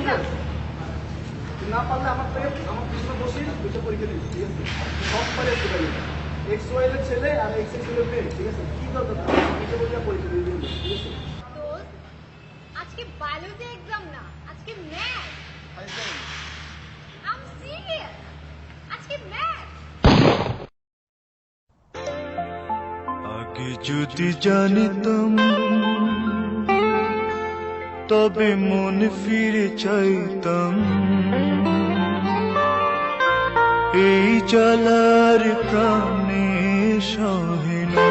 দুজনকার না পারলে আমার থেকে আমার পিছনে বসে দুটো পরীক্ষা দিবি ঠিক আছে? সব পারে আসতে পারি। এক্স ওয়াই এর ছেলে আর এক্সের ছেলে মেয়ে ঠিক আছে? কি দরকার? দুটো পরীক্ষা পরীক্ষা দিবি ঠিক আছে? আজকে বায়োলজি এক্সাম না আজকে ম্যাথ আম সিরিয়াস আজকে ম্যাথ আগে যদি জানিতাম তবে মন ফিরে চাইতাম। এই জ্বালার প্রাণে সহে না।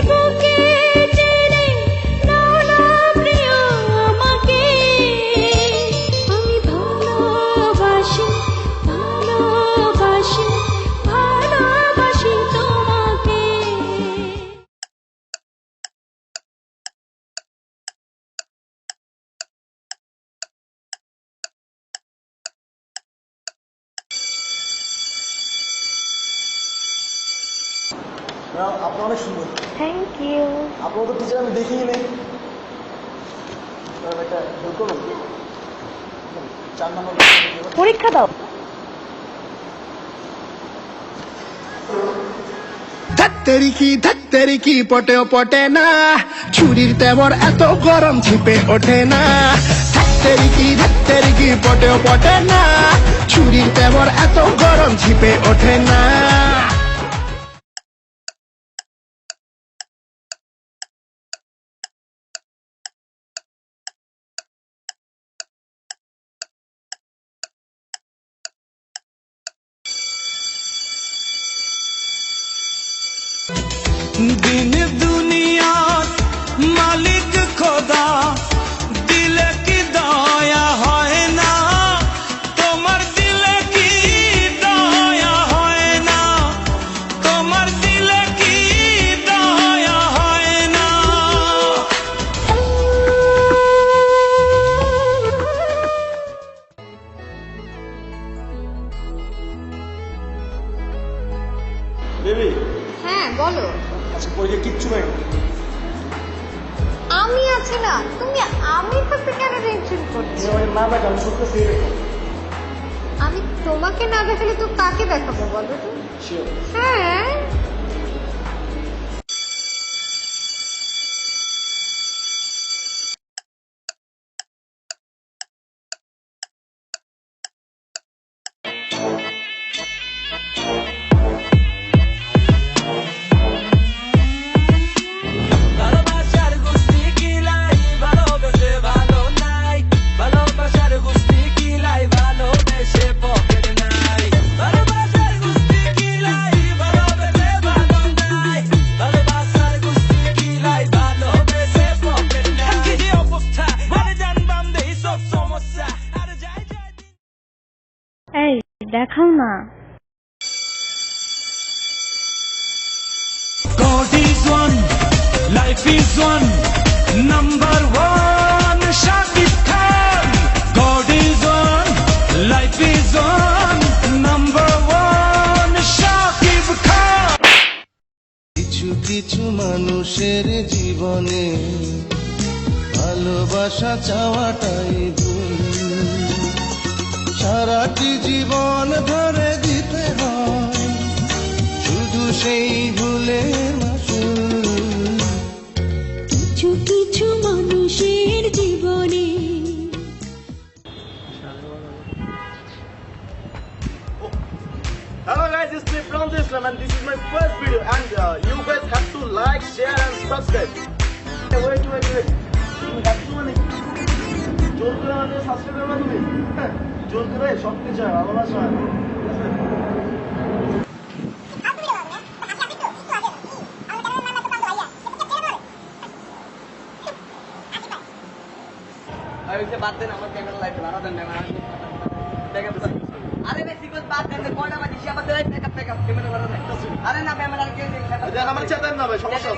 ম্যাম আপনি অনেক সুন্দর। থ্যাংক ইউ আপনার তো টিচার আমি দেখিনি নেই একটা হেল্প করুন চার নম্বর পরীক্ষা দাও। ধাত্তেরিকি ধাত্তেরিকি পটেও পটে না। ছুরির তেমন এত গরম ছিপে ওঠে না। ধাত্তেরিকি ধাত্তেরিকি পটেও পটে না। ছুরির তেমন এত গরম ছিপে ওঠে না। আচ্ছা যে কিচ্ছু নাই। আমি আছি না তুমি আমি থাকতে কেন টেনশন করছ? আমাকে না আমি সেই আমি তোমাকে না দেখালে তো কাকে দেখাবো বলো তো? হ্যাঁ। দেখাও না। কিছু মানুষের জীবনে ভালোবাসা চাওয়াটাই ভুল। সারাটি জীবন ধরে দিতে হয় শুধু সেই ভুলের মাসুল কিছু কিছু মানুষের জীবনে Hello guys, it's me from Islam and this is my first video and uh, you guys have to like, share and subscribe. Wait, wait, wait. তুমি যাচ্ছ মানে জোর করে আমাদের সাবস্ক্রাইব করবে তুমি হ্যাঁ, জোর করে সব কিছু হয়। ভালোবাসা হয় বাদ দেন আমার ক্যামেরা লাইট ভাড়া দেন না ব্যাকআপ আরে ভাই সিকোয়েন্স বাদ দেন কয়টা বাজে সে আমাদের ব্যাকআপ ব্যাকআপ ক্যামেরা ভাড়া দেন আরে না ক্যামেরা কে আমার চেয়ে না ভাই সমস্যা